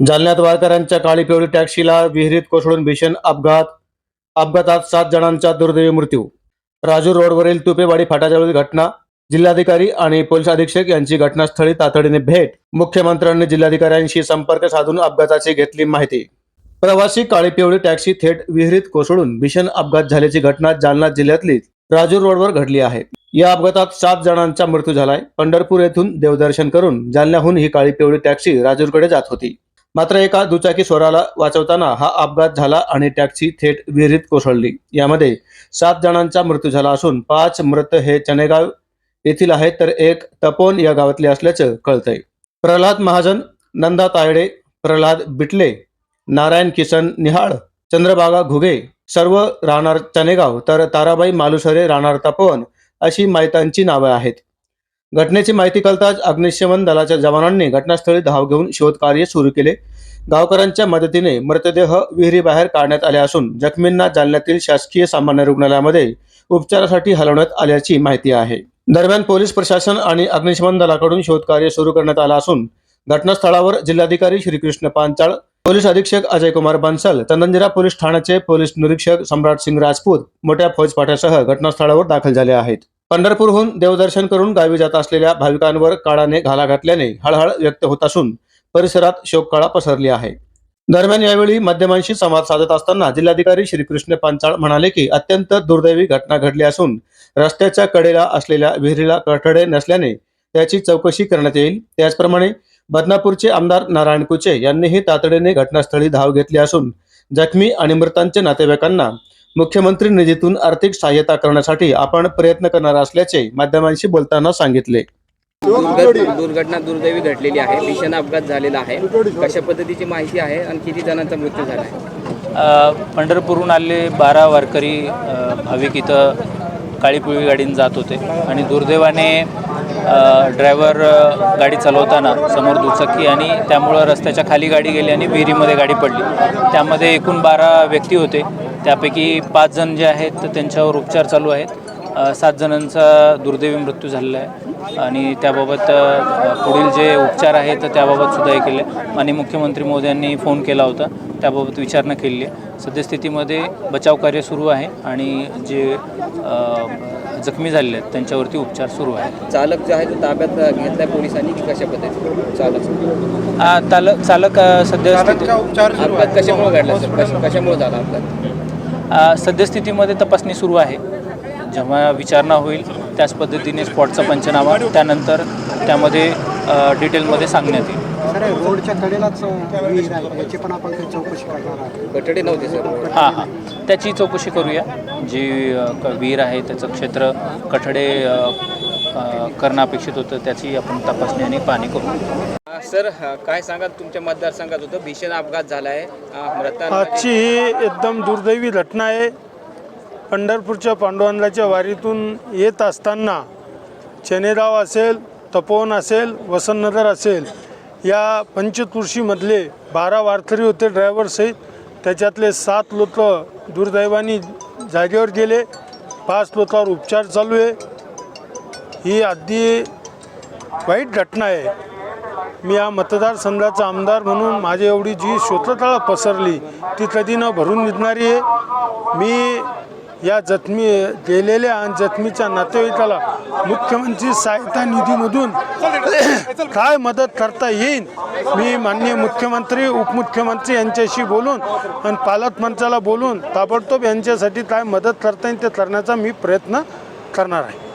जालन्यात वारकऱ्यांच्या काळी पिवळी टॅक्सीला विहिरीत कोसळून भीषण अपघात. अपघातात सात जणांचा दुर्दैवी मृत्यू. राजूर रोडवरील तुपेवाडी फाटाजवळील घटना. जिल्हाधिकारी आणि पोलीस अधीक्षक यांची घटनास्थळी तातडीने भेट. मुख्यमंत्र्यांनी जिल्हाधिकाऱ्यांशी संपर्क साधून अपघाताची घेतली माहिती. प्रवासी काळी पिवळी टॅक्सी थेट विहिरीत कोसळून भीषण अपघात झाल्याची घटना जालना जिल्ह्यातली राजूर रोडवर घडली आहे. या अपघातात सात जणांचा मृत्यू झालाय. पंढरपूर येथून देवदर्शन करून जालन्याहून ही काळी पिवळी टॅक्सी राजूरकडे जात होती. मात्र एका दुचाकी स्वराला वाचवताना हा अपघात झाला आणि टॅक्सी थेट विहिरीत कोसळली. यामध्ये सात जणांचा मृत्यू झाला असून पाच मृत हे चनेगाव येथील आहेत तर एक तपोन या गावातले असल्याचं कळतंय. प्रल्हाद महाजन नंदा तायडे प्रल्हाद बिटले नारायण किसन निहाळ चंद्रबागा घुगे सर्व राहणार चनेगाव तर ताराबाई मालुसरे राहणार तपोवन अशी माहितांची नावे आहेत. घटनेची माहिती कळताच अग्निशमन दलाच्या जवानांनी घटनास्थळी धाव घेऊन शोधकार्य सुरू केले. गावकऱ्यांच्या मदतीने मृतदेह विहिरीबाहेर काढण्यात आले असून जखमींना जालन्यातील शासकीय सामान्य रुग्णालयामध्ये उपचारासाठी हलवण्यात आल्याची माहिती आहे. दरम्यान पोलीस प्रशासन आणि अग्निशमन दलाकडून शोधकार्य सुरू करण्यात आलं असून घटनास्थळावर जिल्हाधिकारी श्रीकृष्ण पांचाळ पोलीस अधीक्षक अजय कुमार बन्सल चंदनजिरा पोलीस ठाण्याचे पोलीस निरीक्षक सम्राट सिंग राजपूत मोठ्या फौजपाठ्यासह घटनास्थळावर दाखल झाले आहेत. पंढरपूरहून देवदर्शन करून गावी जात असलेल्या भाविकांवर काळाने घाला घातल्याने हळहळ व्यक्त होत असून परिसरात शोककळा पसरली आहे. दरम्यान यावेळी माध्यमांशी संवाद साधत असताना जिल्हाधिकारी श्रीकृष्ण पांचाळ म्हणाले की अत्यंत दुर्दैवी घटना घडली असून रस्त्याच्या कडेला असलेल्या विहिरीला कठडे नसल्याने त्याची चौकशी करण्यात येईल. त्याचप्रमाणे बदनापूरचे आमदार नारायण कुचे यांनीही तातडीने घटनास्थळी धाव घेतली असून जखमी आणि मृतांच्या नातेवाईकांना मुख्यमंत्री निधीतून आर्थिक सहाय्यता करण्यासाठी आपण प्रयत्न करणार असल्याचे माध्यमांशी बोलताना सांगितले. दुर्घट- दुर्घटना दुर्दैवी घडलेली आहे. भीषण अपघात झालेला आहे. कशा पद्धतीची माहिती आहे आणि किती जणांचा मृत्यू झाला आहे? अ, पंढरपूरहून आलेले बारा वारकरी भाविक इथं काळी पिवळी गाडीने जात होते. आणि दुर्दैवाने ड्रायव्हर गाडी चालवताना समोर दुचाकी आणि त्यामुळं रस्त्याच्या खाली गाडी गेली आणि विहिरीमध्ये गाडी पडली. त्यामध्ये एकूण बारा व्यक्ती होते. त्यापैकी पाच जण जे आहेत तर त्यांच्यावर उपचार चालू आहेत. सात जणांचा दुर्दैवी मृत्यू झालेला आहे. आणि त्याबाबत पुढील जे उपचार आहेत तर त्याबाबत सुद्धा हे केले. आणि मुख्यमंत्री मोदयांनी फोन केला होता. त्याबाबत विचारणा केलेली आहे. सद्यस्थितीमध्ये बचाव कार्य सुरू आहे आणि जे जखमी झालेले आहेत त्यांच्यावरती उपचार सुरू आहे चालक जो आहे तो ताब्यात घेतलाय पोलिसांनी की कशा पद्धतीने? चालक. चालक अपघात कशामुळे घडला सर? कशा कशामुळे झाला अपघात? सद्यस्थितीमध्ये तपासणी सुरू आहे. जेव्हा विचारणा होईल त्याच पद्धतीने स्पॉटचा पंचनामा त्यानंतर त्यामध्ये डिटेलमध्ये सांगण्यात येईल. सर रोडच्या कडेलाच विहीर आहे याची पण आपण काही चौकशी करणार आहोत. कठडे नव्हते सर. हां हां. त्याची चौकशी करूया. जी विहीर आहे त्याचं क्षेत्र कठडे करणं अपेक्षित होतं त्याची आपण तपासणी आणि पाहणी करू. सर काय सांगाल? तुमच्या मतदारसंघात होतं भीषण अपघात झाला आहे आजची ही एकदम दुर्दैवी घटना आहे. पंढरपूरच्या पांडुरंगाच्या वारीतून येत असताना चेनेराव असेल तपोवन असेल वसंतनगर असेल या पंचतुळशीमधले बारा वारकरी होते ड्रायव्हरसहित त्याच्यातले सात लोक दुर्दैवाने जागेवर गेले. पाच लोकांवर उपचार चालू आहे. ही अगदी वाईट घटना आहे. मी या मतदारसंघाचा आमदार म्हणून माझी एवढी जी शोधताळा पसरली ती कधी न भरून निघणारी आहे. मी या जखमी गेलेल्या आणि जखमीच्या नातेवाईकाला मुख्यमंत्री सहायता निधीमधून काय मदत करता येईल मी माननीय मुख्यमंत्री उपमुख्यमंत्री यांच्याशी बोलून आणि पालकमंत्र्याला बोलून ताबडतोब यांच्यासाठी काय मदत करता येईल ते करण्याचा मी प्रयत्न करणार आहे.